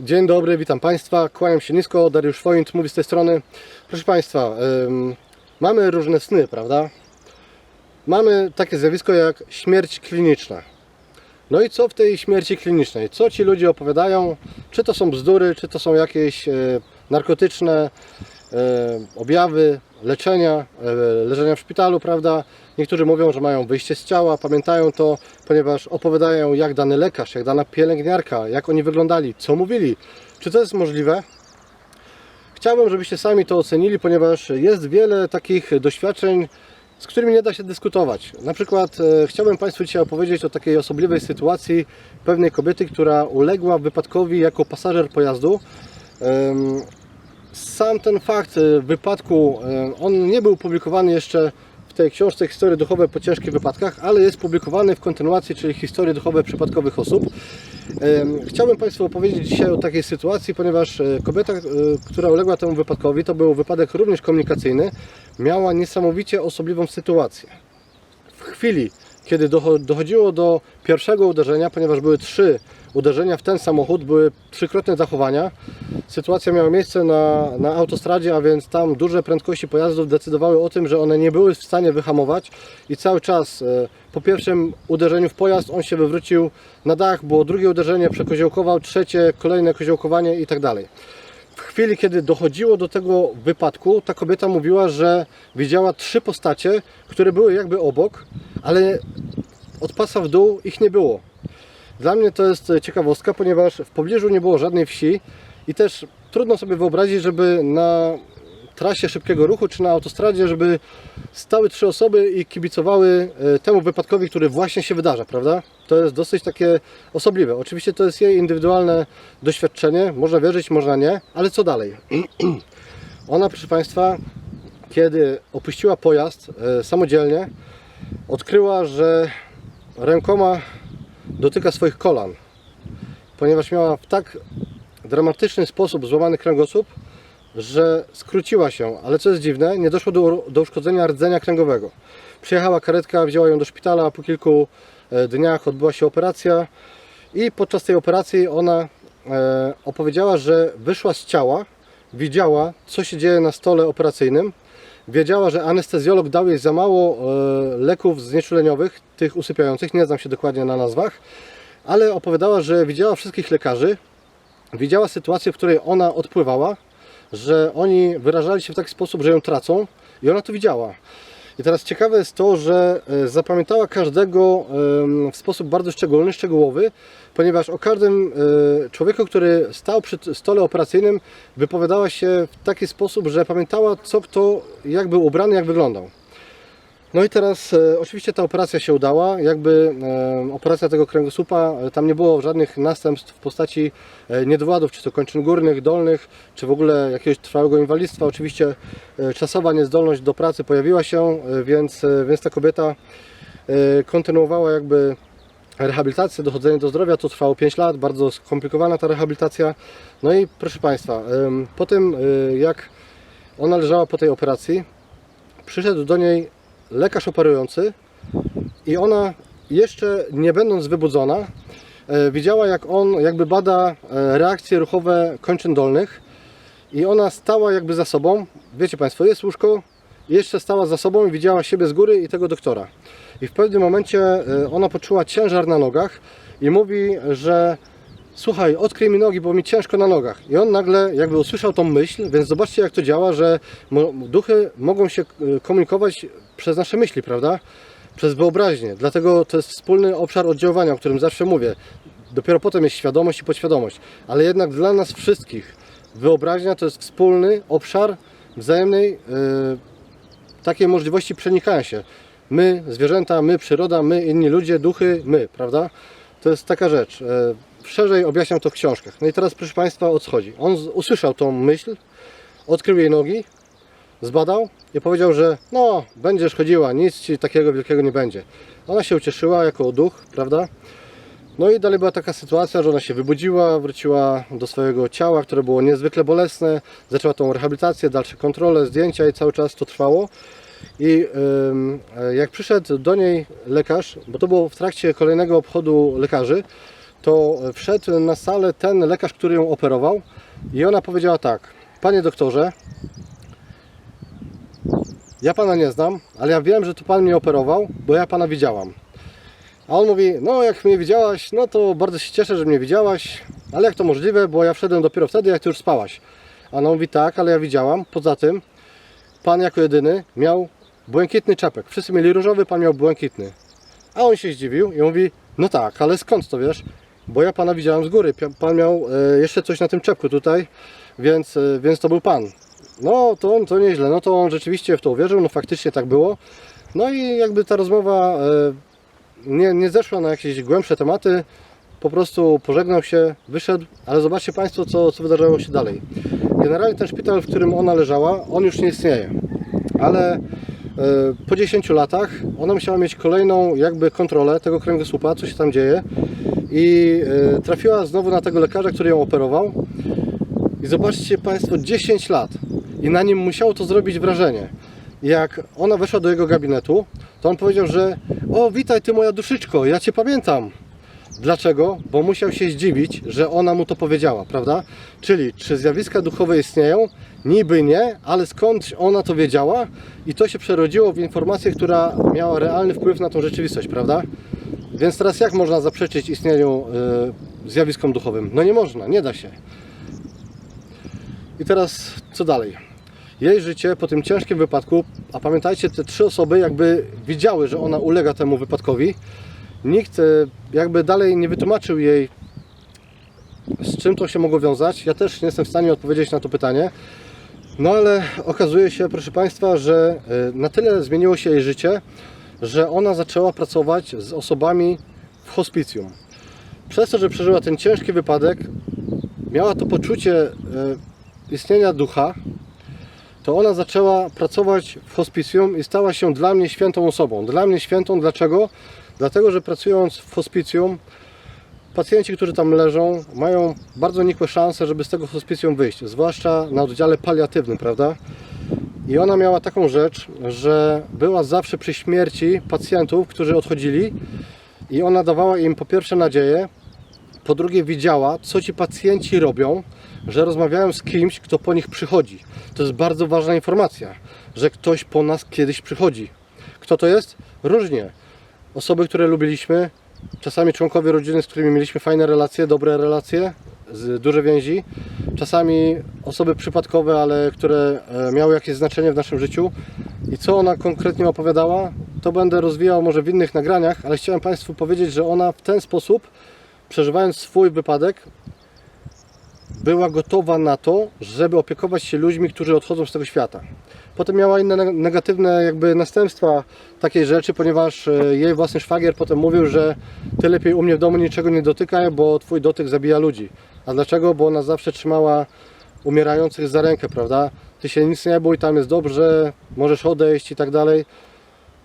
Dzień dobry, witam Państwa. Kłaniam się nisko. Dariusz Woint mówi z tej strony. Proszę Państwa, ym, mamy różne sny, prawda? Mamy takie zjawisko jak śmierć kliniczna. No i co w tej śmierci klinicznej? Co ci ludzie opowiadają? Czy to są bzdury, czy to są jakieś e, narkotyczne e, objawy leczenia, e, leżenia w szpitalu, prawda? Niektórzy mówią, że mają wyjście z ciała, pamiętają to, ponieważ opowiadają jak dany lekarz, jak dana pielęgniarka, jak oni wyglądali, co mówili. Czy to jest możliwe? Chciałbym, żebyście sami to ocenili, ponieważ jest wiele takich doświadczeń, z którymi nie da się dyskutować. Na przykład e, chciałbym Państwu dzisiaj opowiedzieć o takiej osobliwej sytuacji pewnej kobiety, która uległa wypadkowi jako pasażer pojazdu. Sam ten fakt e, wypadku, e, on nie był publikowany jeszcze w tej książce Historie duchowe po ciężkich wypadkach, ale jest publikowany w kontynuacji, czyli Historie duchowe przypadkowych osób. Em, Chciałbym Państwu opowiedzieć dzisiaj o takiej sytuacji, ponieważ e, kobieta, e, która uległa temu wypadkowi, to był wypadek również komunikacyjny, miała niesamowicie osobliwą sytuację. W chwili, kiedy docho- dochodziło do pierwszego uderzenia, ponieważ były trzy uderzenia w ten samochód, były trzykrotne zachowania, sytuacja miała miejsce na, na autostradzie, a więc tam duże prędkości pojazdów decydowały o tym, że one nie były w stanie wyhamować i cały czas e, po pierwszym uderzeniu w pojazd on się wywrócił na dach, było drugie uderzenie, przekoziołkował, trzecie, kolejne koziołkowanie i tak dalej. W chwili, kiedy dochodziło do tego wypadku, ta kobieta mówiła, że widziała trzy postacie, które były jakby obok, ale od pasa w dół ich nie było. Dla mnie to jest ciekawostka, ponieważ w pobliżu nie było żadnej wsi i też trudno sobie wyobrazić, żeby na trasie szybkiego ruchu czy na autostradzie, żeby stały trzy osoby i kibicowały e, temu wypadkowi, który właśnie się wydarza, prawda? To jest dosyć takie osobliwe. Oczywiście to jest jej indywidualne doświadczenie, można wierzyć, można nie, ale co dalej? Ona, proszę Państwa, kiedy opuściła pojazd e, samodzielnie, odkryła, że rękoma dotyka swoich kolan, ponieważ miała w tak dramatyczny sposób złamany kręgosłup, że skróciła się, ale co jest dziwne, nie doszło do, do uszkodzenia rdzenia kręgowego. Przyjechała karetka, wzięła ją do szpitala, po kilku e, dniach odbyła się operacja i podczas tej operacji ona e, opowiedziała, że wyszła z ciała, widziała, co się dzieje na stole operacyjnym, wiedziała, że anestezjolog dał jej za mało e, leków znieczuleniowych, tych usypiających, nie znam się dokładnie na nazwach, ale opowiadała, że widziała wszystkich lekarzy, widziała sytuację, w której ona odpływała, że oni wyrażali się w taki sposób, że ją tracą i ona to widziała. I teraz ciekawe jest to, że e, zapamiętała każdego w sposób bardzo szczególny, szczegółowy, ponieważ o każdym e, człowieku, który stał przy stole operacyjnym, wypowiadała się w taki sposób, że pamiętała, co kto, jak był ubrany, jak wyglądał. No i teraz e, oczywiście ta operacja się udała, jakby e, operacja tego kręgosłupa, e, tam nie było żadnych następstw w postaci e, niedowładów, czy to kończyn górnych, dolnych, czy w ogóle jakiegoś trwałego inwalidztwa. Oczywiście e, czasowa niezdolność do pracy pojawiła się, e, więc, e, więc ta kobieta e, kontynuowała jakby rehabilitację, dochodzenie do zdrowia, to trwało 5 lat, bardzo skomplikowana ta rehabilitacja. No i proszę Państwa, po tym e, jak ona leżała po tej operacji, przyszedł do niej lekarz operujący i ona jeszcze nie będąc wybudzona e, widziała jak on jakby bada e, reakcje ruchowe kończyn dolnych i ona stała jakby za sobą, wiecie Państwo, jest łóżko, jeszcze stała za sobą i widziała siebie z góry i tego doktora. I w pewnym momencie e, ona poczuła ciężar na nogach i mówi, że słuchaj, odkryj mi nogi, bo mi ciężko na nogach. I on nagle jakby usłyszał tą myśl, więc zobaczcie jak to działa, że duchy mogą się e, komunikować przez nasze myśli, prawda? Przez wyobraźnię. Dlatego to jest wspólny obszar oddziaływania, o którym zawsze mówię. Dopiero potem jest świadomość i podświadomość. Ale jednak dla nas wszystkich wyobraźnia to jest wspólny obszar wzajemnej e, takiej możliwości przenikania się. My, zwierzęta, my, przyroda, my, inni ludzie, duchy, my, prawda? To jest taka rzecz. E, Szerzej objaśniam to w książkach. No i teraz, proszę Państwa, o co chodzi? On usłyszał tą myśl, odkrył jej nogi, zbadał i powiedział, że no, będziesz chodziła, nic Ci takiego wielkiego nie będzie. Ona się ucieszyła jako duch, prawda? No i dalej była taka sytuacja, że ona się wybudziła, wróciła do swojego ciała, które było niezwykle bolesne, zaczęła tą rehabilitację, dalsze kontrole, zdjęcia i cały czas to trwało. I e, jak przyszedł do niej lekarz, bo to było w trakcie kolejnego obchodu lekarzy, to wszedł na salę ten lekarz, który ją operował i ona powiedziała tak, panie doktorze, ja pana nie znam, ale ja wiem, że to pan mnie operował, bo ja pana widziałam. A on mówi, no jak mnie widziałaś, no to bardzo się cieszę, że mnie widziałaś, ale jak to możliwe, bo ja wszedłem dopiero wtedy, jak ty już spałaś. A ona mówi, tak, ale ja widziałam, poza tym pan jako jedyny miał błękitny czepek. Wszyscy mieli różowy, pan miał błękitny. A on się zdziwił i mówi, no tak, ale skąd to wiesz? Bo ja pana widziałem z góry, pan miał e, jeszcze coś na tym czepku tutaj, więc, e, więc to był pan. No to, to nieźle, no to on rzeczywiście w to uwierzył, no faktycznie tak było. No i jakby ta rozmowa e, nie, nie zeszła na jakieś głębsze tematy, po prostu pożegnał się, wyszedł, ale zobaczcie Państwo, co, co wydarzyło się dalej. Generalnie ten szpital, w którym ona leżała, on już nie istnieje, ale po 10 latach ona musiała mieć kolejną jakby kontrolę tego kręgosłupa, co się tam dzieje i e, trafiła znowu na tego lekarza, który ją operował i zobaczcie Państwo, 10 lat i na nim musiało to zrobić wrażenie. Jak ona weszła do jego gabinetu, to on powiedział, że o witaj ty moja duszyczko, ja Cię pamiętam. Dlaczego? Bo musiał się zdziwić, że ona mu to powiedziała, prawda? Czyli czy zjawiska duchowe istnieją? Niby nie, ale skąd ona to wiedziała? I to się przerodziło w informację, która miała realny wpływ na tą rzeczywistość, prawda? Więc teraz jak można zaprzeczyć istnieniu y, zjawiskom duchowym? No nie można, nie da się. I teraz co dalej? Jej życie po tym ciężkim wypadku, a pamiętajcie, te trzy osoby jakby widziały, że ona ulega temu wypadkowi. Nikt jakby dalej nie wytłumaczył jej, z czym to się mogło wiązać. Ja też nie jestem w stanie odpowiedzieć na to pytanie. No ale okazuje się, proszę Państwa, że e, na tyle zmieniło się jej życie, że ona zaczęła pracować z osobami w hospicjum. Przez to, że przeżyła ten ciężki wypadek, miała to poczucie e, istnienia ducha, to ona zaczęła pracować w hospicjum i stała się dla mnie świętą osobą. Dla mnie świętą dlaczego? Dlatego, że pracując w hospicjum, pacjenci, którzy tam leżą, mają bardzo nikłe szanse, żeby z tego hospicjum wyjść, zwłaszcza na oddziale paliatywnym, prawda? I ona miała taką rzecz, że była zawsze przy śmierci pacjentów, którzy odchodzili i ona dawała im po pierwsze nadzieję, po drugie widziała, co ci pacjenci robią, że rozmawiają z kimś, kto po nich przychodzi. To jest bardzo ważna informacja, że ktoś po nas kiedyś przychodzi. Kto to jest? Różnie. Osoby, które lubiliśmy, czasami członkowie rodziny, z którymi mieliśmy fajne relacje, dobre relacje, duże więzi, czasami osoby przypadkowe, ale które e, miały jakieś znaczenie w naszym życiu. I co ona konkretnie opowiadała, to będę rozwijał może w innych nagraniach, ale chciałem Państwu powiedzieć, że ona w ten sposób, przeżywając swój wypadek, była gotowa na to, żeby opiekować się ludźmi, którzy odchodzą z tego świata. Potem miała inne neg- negatywne jakby następstwa takiej rzeczy, ponieważ e, jej własny szwagier potem mówił, że ty lepiej u mnie w domu niczego nie dotykaj, bo twój dotyk zabija ludzi. A dlaczego? Bo ona zawsze trzymała umierających za rękę, prawda? Ty się nic nie bój, tam jest dobrze, możesz odejść i tak dalej.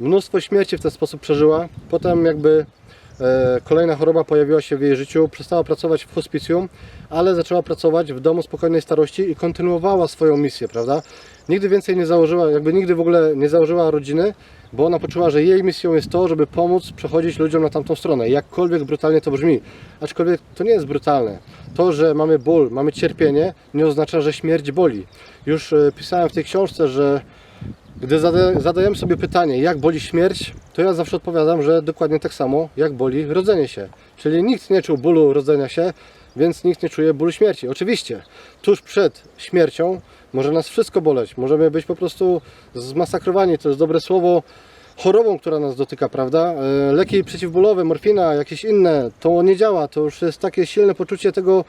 Mnóstwo śmierci w ten sposób przeżyła. Potem jakby kolejna choroba pojawiła się w jej życiu, przestała pracować w hospicjum, ale zaczęła pracować w domu spokojnej starości i kontynuowała swoją misję, prawda? Nigdy więcej nie założyła, jakby nigdy w ogóle nie założyła rodziny, bo ona poczuła, że jej misją jest to, żeby pomóc przechodzić ludziom na tamtą stronę. Jakkolwiek brutalnie to brzmi, aczkolwiek to nie jest brutalne. To, że mamy ból, mamy cierpienie, nie oznacza, że śmierć boli. Już e, pisałem w tej książce, że gdy zada- zadajemy sobie pytanie, jak boli śmierć, to ja zawsze odpowiadam, że dokładnie tak samo, jak boli rodzenie się. Czyli nikt nie czuł bólu rodzenia się, więc nikt nie czuje bólu śmierci. Oczywiście, tuż przed śmiercią może nas wszystko boleć. Możemy być po prostu zmasakrowani, to jest dobre słowo, chorobą, która nas dotyka, prawda? E, Leki przeciwbólowe, morfina, jakieś inne, to nie działa. To już jest takie silne poczucie tego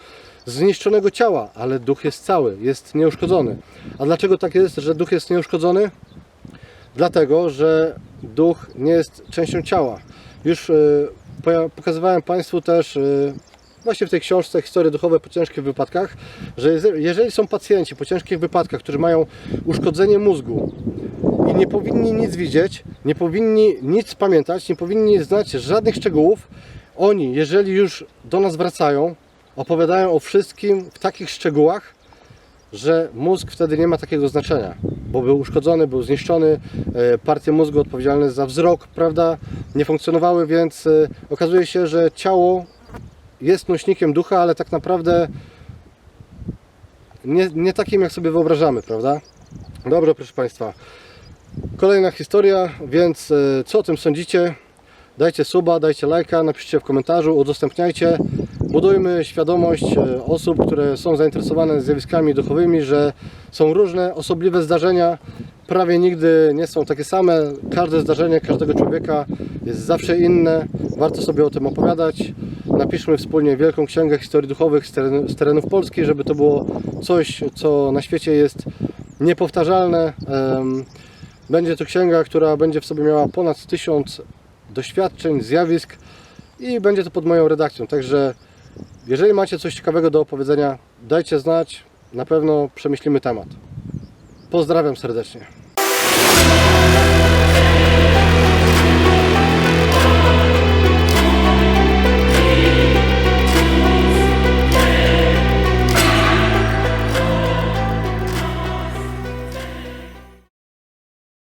zniszczonego ciała, ale duch jest cały, jest nieuszkodzony. A dlaczego tak jest, że duch jest nieuszkodzony? Dlatego, że duch nie jest częścią ciała. Już e, pokazywałem Państwu też e, właśnie w tej książce Historie duchowe po ciężkich wypadkach, że jeże- jeżeli są pacjenci po ciężkich wypadkach, którzy mają uszkodzenie mózgu i nie powinni nic widzieć, nie powinni nic pamiętać, nie powinni znać żadnych szczegółów, oni, jeżeli już do nas wracają, opowiadają o wszystkim w takich szczegółach, że mózg wtedy nie ma takiego znaczenia, bo był uszkodzony, był zniszczony, e, partie mózgu odpowiedzialne za wzrok, prawda, nie funkcjonowały, więc e, okazuje się, że ciało jest nośnikiem ducha, ale tak naprawdę nie, nie takim, jak sobie wyobrażamy, prawda? Dobrze, proszę Państwa. Kolejna historia, więc e, co o tym sądzicie? Dajcie suba, dajcie lajka, napiszcie w komentarzu, udostępniajcie. Budujmy świadomość e, osób, które są zainteresowane zjawiskami duchowymi, że są różne osobliwe zdarzenia, prawie nigdy nie są takie same. Każde zdarzenie każdego człowieka jest zawsze inne. Warto sobie o tym opowiadać. Napiszmy wspólnie wielką księgę historii duchowych z, teren, z terenów Polski, żeby to było coś, co na świecie jest niepowtarzalne. Będzie to księga, która będzie w sobie miała ponad tysiąc doświadczeń, zjawisk i będzie to pod moją redakcją. Także jeżeli macie coś ciekawego do opowiedzenia, dajcie znać. Na pewno przemyślimy temat. Pozdrawiam serdecznie.